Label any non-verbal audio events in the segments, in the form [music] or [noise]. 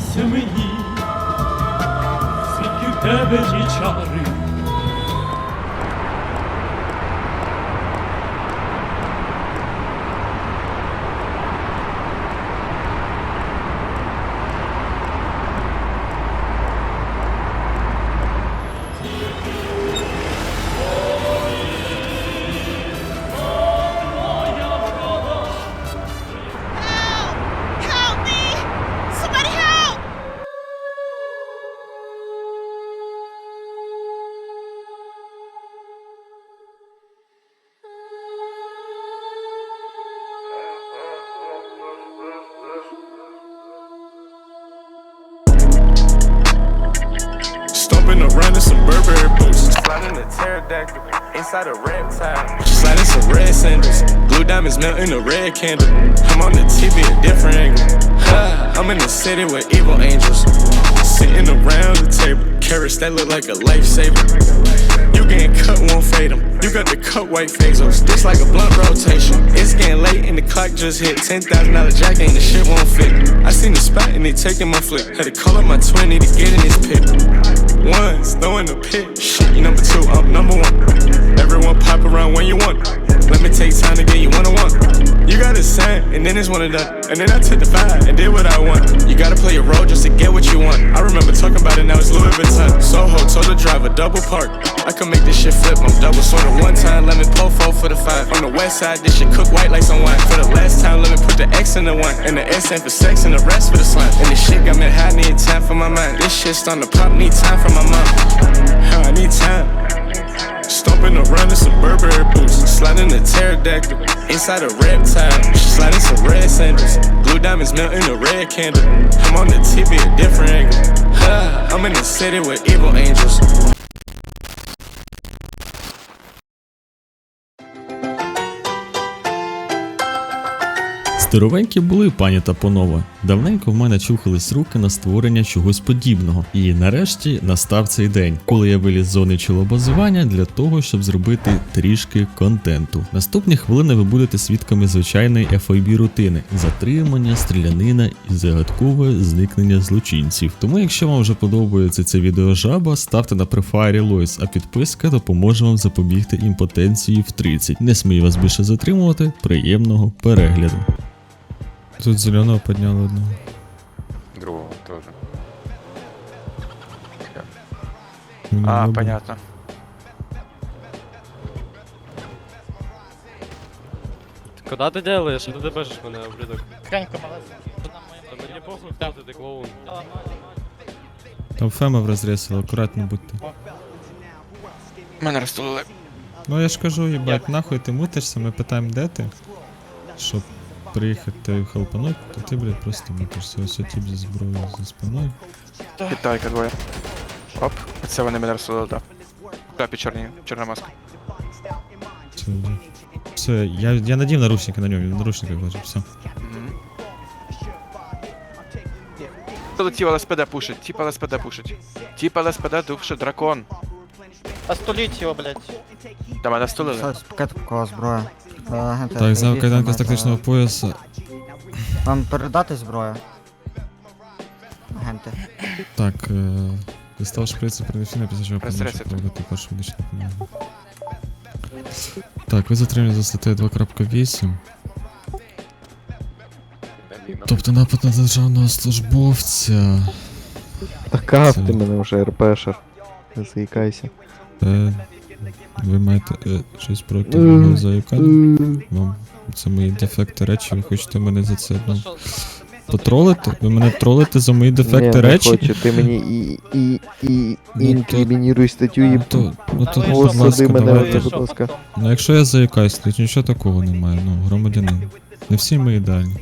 Приснися мені, скільки в тебе ті чари. Inside a reptile. Sliding some red sandals. Blue diamonds melting a red candle. I'm on the TV, a different angle. I'm in the city with evil angels. That look like a lifesaver. You getting cut, won't fade them. You got the cut white phasers. This like a blunt rotation. It's getting late and the clock just hit. $10,000 jacket and the shit won't fit. I seen the spot and they taking my flick. Had to call up my 20 to get in this pit. Ones, throwing the pit. Shit, you number two, I'm number one. Everyone pop around when you want. Let me take time to get you one on one. You got a sign, and then it's one and done. And then I took the five and did what I want. You gotta play your role just to get what you want. I remember talking about it, now it's Louis Vuitton. Soho told the driver, double park. I can make this shit flip, I'm double sorted one time. Let me pull four for the five. On the west side, this shit cook white like some wine. For the last time, let me put the X in the one. And the S ain't for sex, and the rest for the slime. And this shit got me high, need time for my mind. This shit starting to pop, need time for my mom. I need time. Stomping around in some Burberry boots, sliding a pterodactyl inside a reptile. Sliding some red sandals, blue diamonds melting a red candle. I'm on the TV, a different angle. I'm in the city with evil angels. Здоровенькі були, пані та панове. Давненько в мене чухались руки на створення чогось подібного. І нарешті настав цей день, коли я виліз з зони чолобазування для того, щоб зробити трішки контенту. Наступні хвилини ви будете свідками звичайної FIB рутини: затримання, стрілянина і загадкове зникнення злочинців. Тому, якщо вам вже подобається це відео жаба, ставте на префайрі Лойс, а підписка допоможе вам запобігти імпотенції в 30. Не смію вас більше затримувати. Приємного перегляду. Тут зеленого підняли одного. Другого тоже. Мені А, не понятно. Куда ти делаєш? Що ти бачиш мене, ублюдок? Малась. Та мені похуй, хто ти, ти клоун. Там Фема в розріз, але акуратно будьте. Мене розтулили. Ну я ж кажу, їбать, нахуй ти мутишся, ми питаємо, де ти? Щоб приїхати хелпануть, то ти, блядь, просто мутишся. Ось тип зі зброєю за спиною. Підтайка двоє. Оп, це вони мене розтулили, так. Капі чорні, чорна маска. Це, все, я, я надів наручники на ньому, він в наручниках лежить, все. Мгм. Полетів ЛСПД пушить, типа ЛСПД пушить. Типа ЛСПД дувши дракон. Остуліть його, блядь. Та мене стулили. Щось, пакет такого зброя. Так, відійдіть кайданка з саме, тактичного пояса. Вам передати зброю? Агенти. Так, е, дістав шприц і після чого повністю ресет. проводити першу медичну допомогу. Так, ви затримані за статтею 2.8. Тобто напад на державного службовця. Це- ти мене вже РПшер. Не заїкайся. Е, ви маєте е, щось проти мого заїкання? Вам це мої дефекти речі, ви хочете мене за це ну, потролити? Ви мене тролите за мої дефекти не речі? хочу, ти мені і, і, і, Ну, інкримініруй статтю і Ну то, ну то, Давай, будь ласка, мене, давайте. будь ласка. Ну якщо я заїкаюсь, то нічого такого немає, ну, громадянин. Не всі ми ідеальні.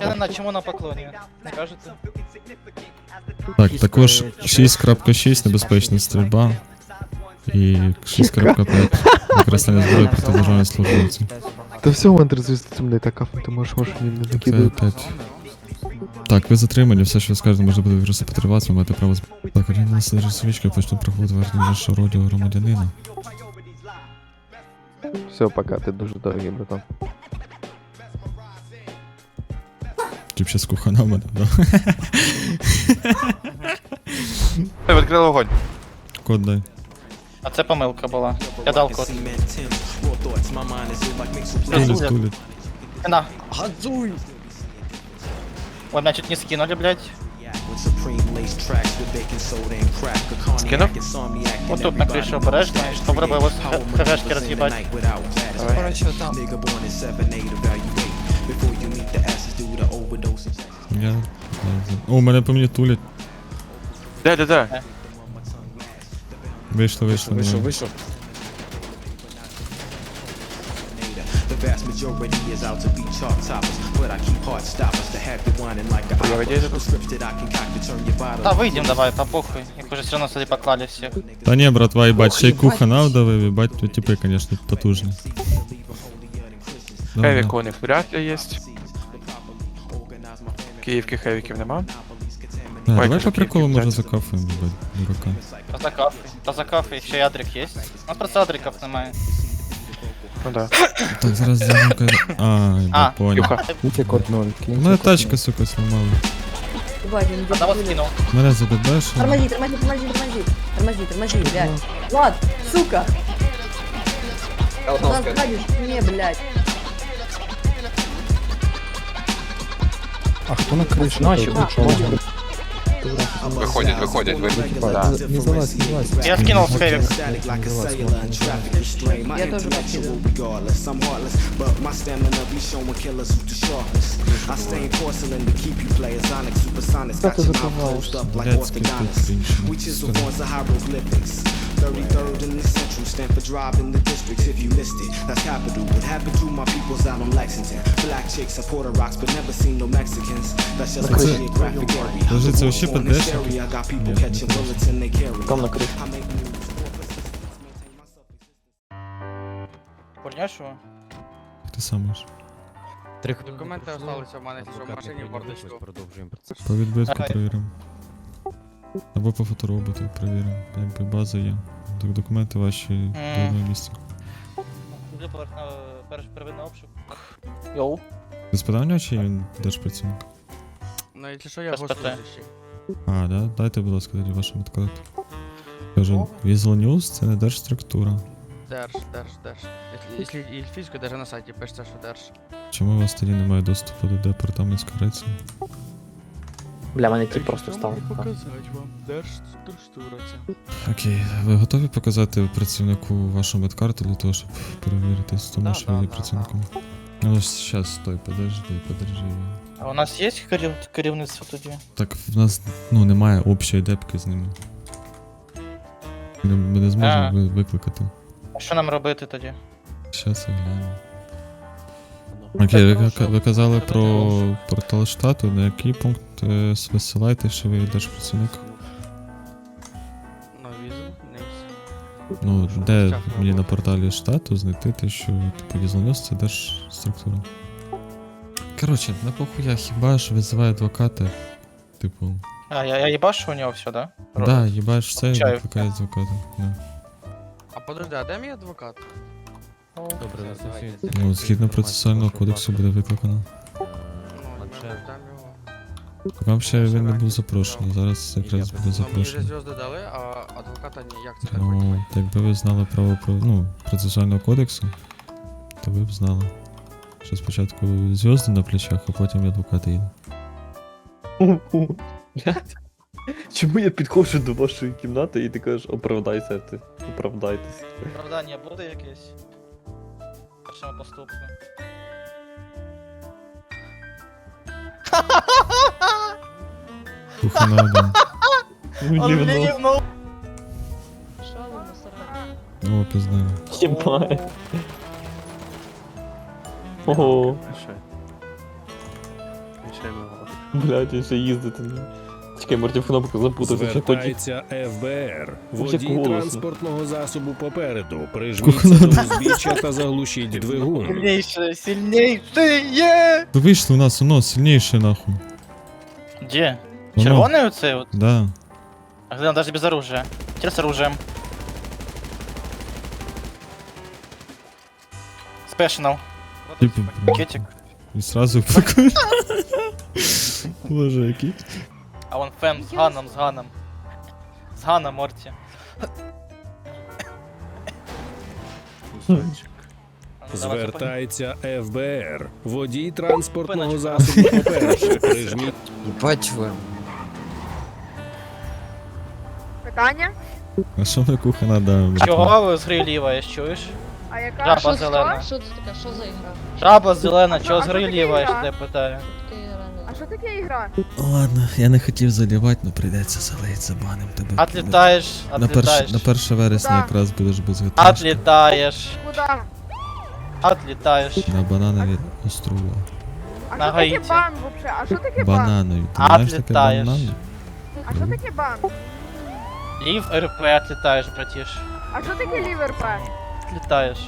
Я не на чому на поклоні. Не кажете? Так, також 6.6 небезпечна стрільба. І 6.5 використання зброї [laughs] проти державної службовців. Та все, Мантер, звісно, ти мене така, ти можеш можеш мені не Це накидати. Так, ви затримані, все, що ви скажете, може бути використати вас, ви маєте право з... Так, оригінальна служба свічка, почну проходити верхню вашого роду громадянина. Все, пока, ти дуже дорогий, братан. Тип ще з кухана мене, да. [laughs] Відкрили вогонь. Код дай. А це помилка була. Я дав код. Тулить. На. Ой, меня чуть не скинули, блядь. Скинув? Вот тут на крыше обережно, и попробуй его с хвшки разъебать. Я... О, мене по мені тулять. Де, де, де? Вийшло, вийшло. Вийшов, вийшов. Я надіюсь, тут Да, выйдем давай, по похуй. Их уже все равно сюда поклали всех. Та ні, братва, їбать, ще й кухана вдавив, їбать, тут типи, конечно, потужні. Да, Хевік да. у них вряд ли є. Київки хевіків нема. Да, Ой, давай кажу, по приколу Київки може взяти. закафаємо, їбать, дурака. Та за кафе. Та за кафе, еще и адрик есть. У нас просто адриков немає. Ну да. [coughs] Так, зараз замка. А, А, їбать, понял. Юха. Кіньте код 0, У кіньте мене код тачка, сука, сломала. Ебать, он идет. Одного скинул. Мене задебеш. Тормози, тормози, тормози, тормози. Тормози, тормози, блядь. Влад, сука! Куда сзади, не, блядь. А хто на криші? Наші, Виходять, виходять, виходять. Да. Не залазь, не залазь. Я скинул с хевик. Я тоже подкидываю. Хто ти закриваєш? Блядь, скільки тут крінж. Подожди, це вообще ПДшник? Там на криші. Пульняш его? Ти сам можеш. Документи залишилися в мене, що в машині в бардачку. Продовжуємо процес. По відбитку Ага. перевіримо. Або по фотороботу перевіримо. Якби база є. Так, документи ваші до одного місця. Люблю поверх на перш первинний обшук. Йоу. Ти спитав у нього, чи він держпрацівник? Ну, якщо що, я Без гостю питань. ще. А, да? Дайте, будь ласка, тоді вашу медкарту. Кажу, Visual News це не держструктура. Держ, держ, держ. Якщо ільфійською, даже на сайті пишеться, що держ. Чому у вас тоді немає доступу до департаментської рації? Бля, мене ті просто став. показати вам. Держ, структура. Окей, ви готові показати працівнику вашу медкарту для того, щоб перевіритись в тому, Да, що да, ви є да, працівником? Ну, зараз, стой, подожди, подожди. А у нас є керів... керівництво тоді? Так в нас ну, немає общої депки з ними. Ми, ми не зможемо А. ви- викликати. А що нам робити тоді? Щас я гляну. Окей, ви, ка- ви казали про портал штату, на який пункт е, висилаєте, що ви держпрацівник? Ну, візу, нейс. Ну, Що, де мені на порталі штату знайти те, що типу візлонос це держструктура. Коротше, на похуя хіба ж визиває адвоката. Типу, А, я, я їбашу у нього все, да? да, їбаш все і Чаю. викликає адвоката. Да. А подожди, а де мій адвокат? Добре, Ну, згідно процесуального кодексу буде викликано. Ну, ми. Так Вам ще він не був запрошений, зараз якраз буде Ну, мені вже запрошений. зв'язки дали, а адвоката ні, як це так Ну, якби ви знали право про ну, процесуального кодексу, то ви б знали. Що спочатку зв'язки на плечах, а потім і адвокат їде. Блядь. [laughs] Чому я підходжу до вашої кімнати і ти кажеш, оправдайся ти. Оправдайтесь. Оправдання буде якесь? Першому поступку. Кухана один. Лівнув. О, пізна. Єбай. Ого. Блядь, він ще їздити. не- Чекай, Мартів кнопку запутався. Звертається ФБР. Водій транспортного засобу попереду. Прижміться до узбіччя та заглушіть двигун. Сильнейший, сильнейший, є! Ви вийшли у нас, сильніше нахуй. Где? Воно. Червоний оцей от? Да. А где он даже без оружия? Теперь с оружием. Спешнал. Типу, Кетик. і сразу Боже, який. А вон фем з Ганом, з Ганом. З Ганом, Морті. Звертається ФБР. Водій транспортного засобу по-перше. [laughs] Прижміть Ебать ви. Питання? А що кухана даємо? братва? Чого ви згриліваєш, чуєш? А яка? Жаба що, зелена. що? Що це таке? Що за ігра? Жаба зелена, А чого згриліваєш, я питаю. А що таке ігра? Ладно, я не хотів залівати, але прийдеться залити забаним тебе. Отлітаєш, На, отлітаєш. на 1 вересня Куда? якраз будеш без гитарки. Отлітаєш, Куда? отлітаєш. На бананові острова. А На що Гаїті. таке бан вообще? А що таке бан? Бананові. Ти А, знаєш таке бананові? А що таке бан? Лів РП отлітаєш, братіш. А що таке лівер П? Отлітаєш.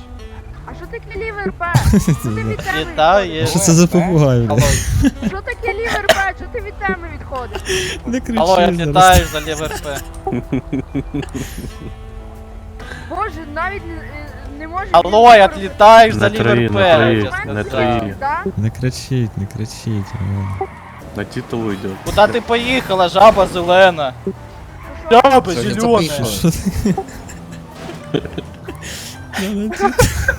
А що таке лівер П? [laughs] Що ти від теми Літаєш. Що це за попугай. Алло, відходиш? Що таке лівер П? Що ти від теми відходиш? Не кричи алло, зараз. отлітаєш за лів РП. [laughs] Боже, навіть не, е, не може... Алло, я отлітаєш за Не лів три, РП. не я тебе не сказав. кричіть, не кричіть. На титул йде. Куда ти поїхала, жаба зелена? Жаба Що, зелена. Що ти?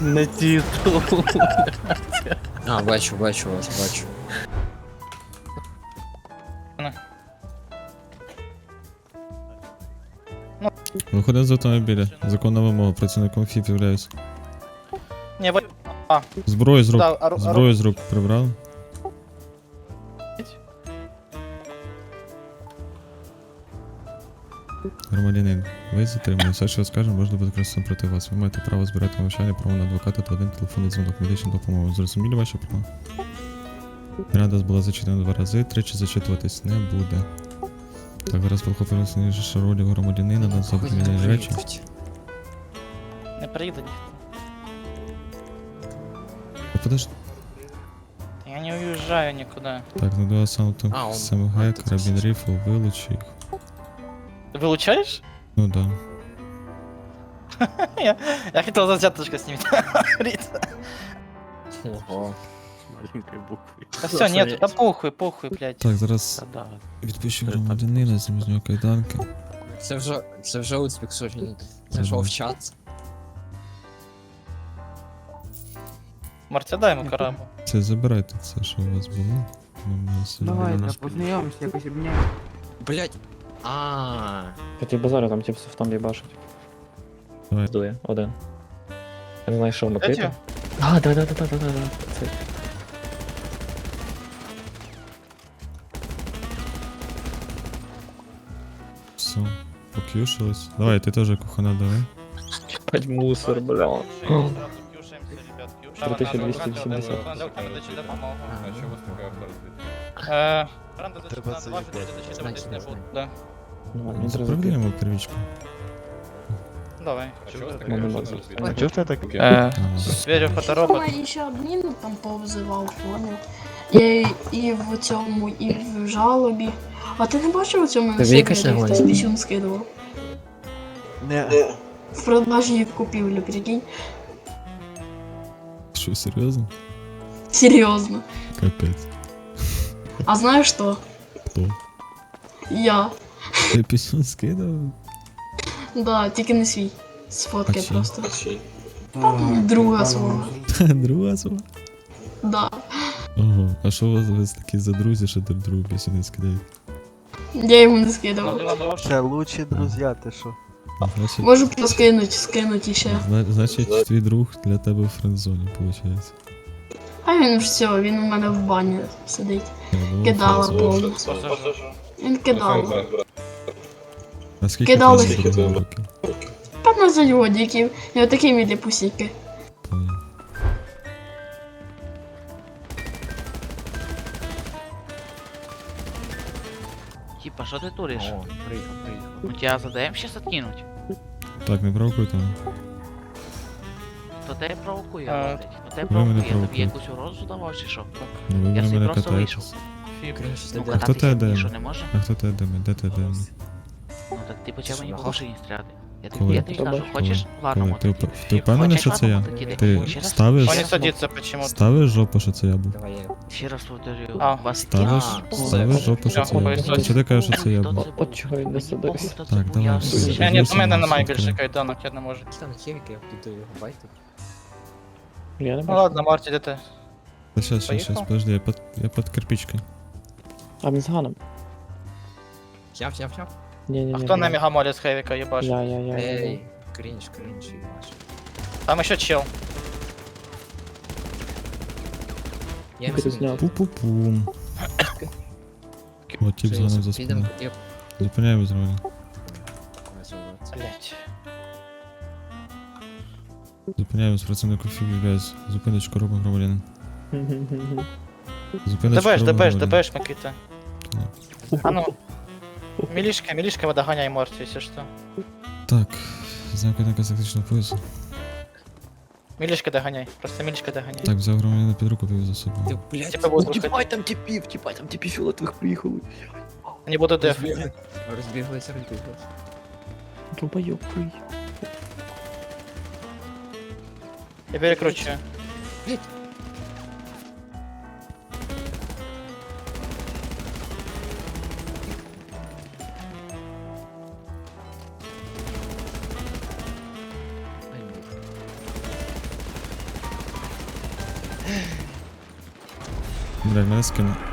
На титул. А, бачу, бачу вас, бачу. Виходимо з автомобіля. Законна вимога. Працівником ФІП являюсь. Ні, ви... Зброю з рук. Да, а Зброю з рук прибрали. Громадянин, ви затримані. Все, що скажемо, можна буде використано проти вас. Ви маєте право збирати мовчання, право на адвоката та один телефонний дзвінок, медичну допомогу. Зрозуміли ваші права? Рада була зачитана два рази, тричі зачитуватись не буде. Так, зараз прохопили сніжіше ролі громадянина на запитання речі. Не приїде ніхто. Подожди. Я не уїжджаю нікуди. Так, на два он- СМГ, карабін рифл, вилучи їх. Вилучаєш? Ну да. [laughs] я, я хотів за взяточку знімати. [laughs] Ого. Маленькой буквы. Та все, нет, та похуй, похуй, блядь. Так, зараз Да. відпущу громадянина, зніму з нього кайданки. Це вже, це вже успіх сьогодні. Зайшов в чат. Мартя, дай йому карабу. Це забирайте це, що у вас було. Ну, ми собі- Давай, да, познайомимося, якось обняємо. Блять. а. Я тебе базарю, там тип там їбашить. Давай. Здує, один. Я не знаю, що Эти? мотити. А, да, да, да, да, да, да, да. Це. Все, покюшилось. Давай, ти теж кухана давай. Пать мусор, бля. 3280. Е, Треба це Значить, не знаю. Да, Ну, мені треба Заправляємо первічку. давай. Мене базар. А чого ти так? Е, Ага. Звірю фоторобот. Я ще адмін там повзивав, поняв. І, і в цьому, і в жалобі. А ти не бачив у цьому якась сервері, хтось пісюн скидував? Не. В продажі в купівлі, прикинь. Що, серйозно? Серйозно. Капець. А знаєш що? Хто? Я. Ти пісню скидав? Да, тільки не свій. Сфоткай А просто. Друга свого. Друга свого? [laughs] Да. Ого, а що у вас ви такі за друзі, що друг другу пісню не скидають? Я йому не скидував. Це лучші друзі, ти що? Значить, Можу поскинуть, скинуть іще. зна- значить, твій друг для тебе в френдзоні, виходить. А він все, він у мене в бані сидить. Кидала повну. Він кидала. А скільки Кидали. твоєму другу років? 15 годиків. І отакі мілі пусіки. Понял. Типа, що ти туриш? О, приїхав, приїхав. Мы тебя задаем сейчас откинуть? Так, не провокуйте мене. То те провокує, А, блядь. То тебе мене провокує, тобі провокуєте. якусь угрозу давав чи що? Ну ви Я на собі мене просто катаєтесь. вийшов. Ну. А хто кататися ніщо де? не може? А хто те де? Де те де? Ну так ти почав мені по машині стріляти. Я Коли? тобі, я тобі кажу, хочеш Коли? варному Ти, тоді? вп- ти впевнений, що це я? Ти ставиш, Он не садится почему-то. ставиш жопу, що це я був? Ще раз повторюю, А. вас Ставиш, ставиш жопу, що це я був? Чи ти кажеш, що це я був? От чого він не садився. Так, давай, все. Я ні, у мене немає більше кайданок, я не можу. Я не Ну бачу. ладно, Марті, де ти? Та щас, щас, щас, Поїхав? подожди, я під, я під кирпичкою. А він з ганом. Взяв, взяв, взяв. Ні, ні, А хто на мегамолі з Хевіка їбаш? Я, я, я. я. Ей, крінж, крінж, їбаш. Там ще чел. Я Ти зняв. Пу-пу-пум. О, тип зганом за спину. Зупиняємо зразу. Блять. Зупиняємось працівнику фігуряз. Зупиночку робимо громадянин. Зупиночку ДБш, робимо ДБш, громадянин. ДБш, Микита. А ну. [laughs] Милишка, Милишка водогоняй Морти, если что. Так, знак однака тактичного поясу. Милишка догоняй, просто Милишка догоняй. Так, взяв громадянина під руку, повів за собою. Ти, блядь, Типа будут Тіпай там тіпів, тіпай там тіпів фіолетових приїхали. Они будут деф. розбіглися, розбіглися. Долбойоб приїхав. Я перекручиваю. Ай, Блядь, мене скину. Мене скинули.